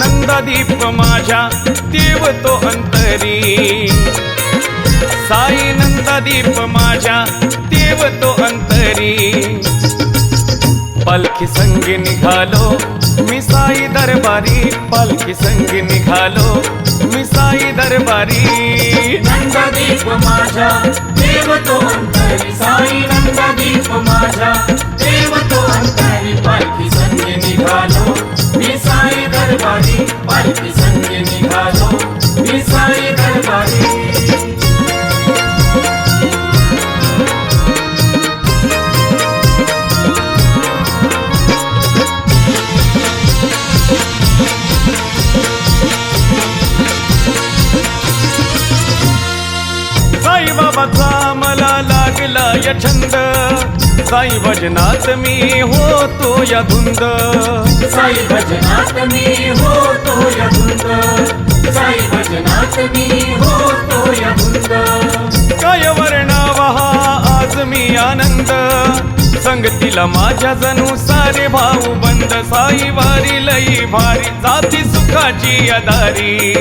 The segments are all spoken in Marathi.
नंदादीप माझ्या देव तो अंतरी. साई नंदादीप माझ्या देव तो अंतरी. पालखी संग निघालो मी साई दरबारी पालखी संग निघालो मी साई दरबारी नंददीप माझा देव तो अंतरी। साई नंददीप माझा देव तो अंतरी पालखी संगे निघालो मी साई दरबारी पालखी बाबाचा मला लागला या छंद. साई भजनात मी होतो या धुंद. साई भजनात मी होतो या धुंद. साई भजनात मी होतो या धुंद. काय वर्णावा आज मी आनंद. संगतीला माझ्या जणू सारे भाऊ बंद. साई वारी लई भारी जाती सुखाची अदारी.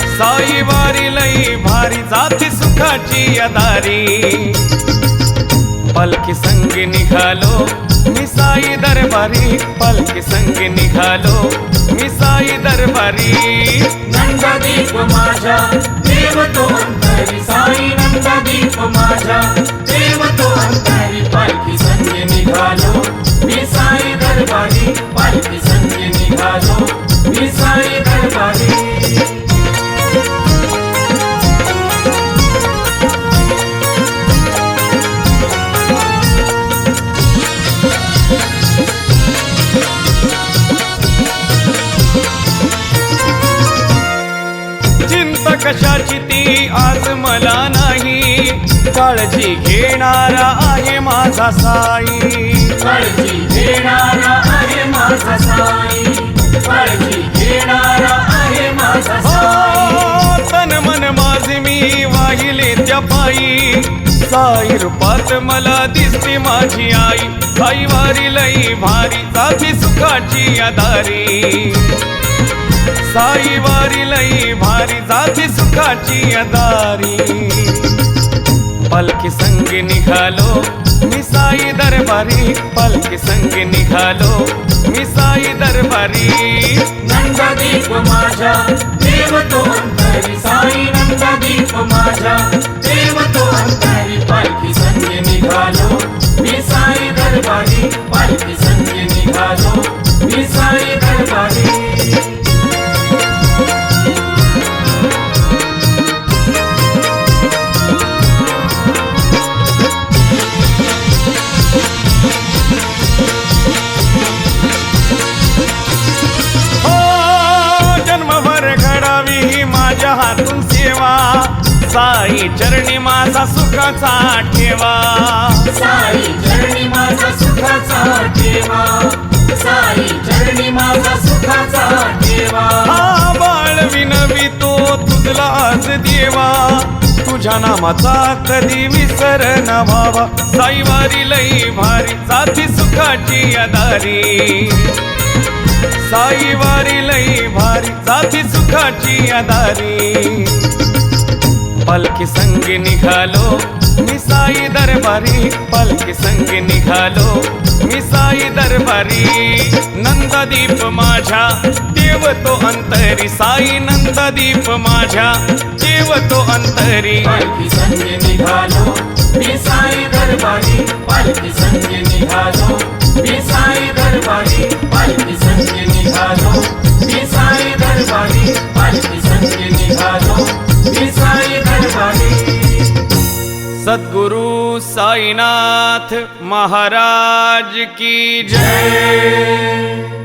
साई वारी लई भारी जाती सुखाची अदारी. पलकी संग निघालो मी साई दरबारी. पलकी संग निघालो मी साई दरबारी. नंददीप माझा देव तो अंतरी. साई नंददीप माझा देव तो अंतरी. पलकी संग निघालो मी साई दरबारी. कशाची ती आज मला नाही? काळजी घेणारा आहे माझा साई. काळजी घेणारा आहे माझा साई. काळजी घेणारा आहे माझा साई. हो, तन मन माझे मी वाहिले त्या पायी. साई रूपात मला दिसते माझी आई. साई वारी लई भारी जाती सुखाची अदारी साई वारी लई भारी जाती सुखाची अदारी. पलकी संग निघालो मी साई दरबारी. पलकी संग निघालो मी साई दरबारी. नंददीप माझा देव तो अंतरी. साई नंददीप माझा देव तो अंतरी. पलकी संग निघालो मी साई दरबारी. पलकी साई चरणी माझा सुखाचा ठेवा. साई चरणी माझा सुखाचा ठेवा. साई चरणी माझा सुखाचा ठेवा. हा बाळ विनवी तो तुझला आज देवा. तुझ्या नामाचा कधी विसर न व्हावा. साई वारी लई भारी जाती सुखाची अदारी. साई वारी लई भारी जाती सुखाची अदारी. पालखी संग निघालो. मी साई दरबारी पालखी संग निघालो. मी साई दरबारी नंददीप माझ्या. देव तो अंतरी साई नंददीप माझ्या. देव तो अंतरी. पालखी संग निघालो. मी साई दरबारी पालखी संग निघालो. मी साई साईनाथ महाराज की जय।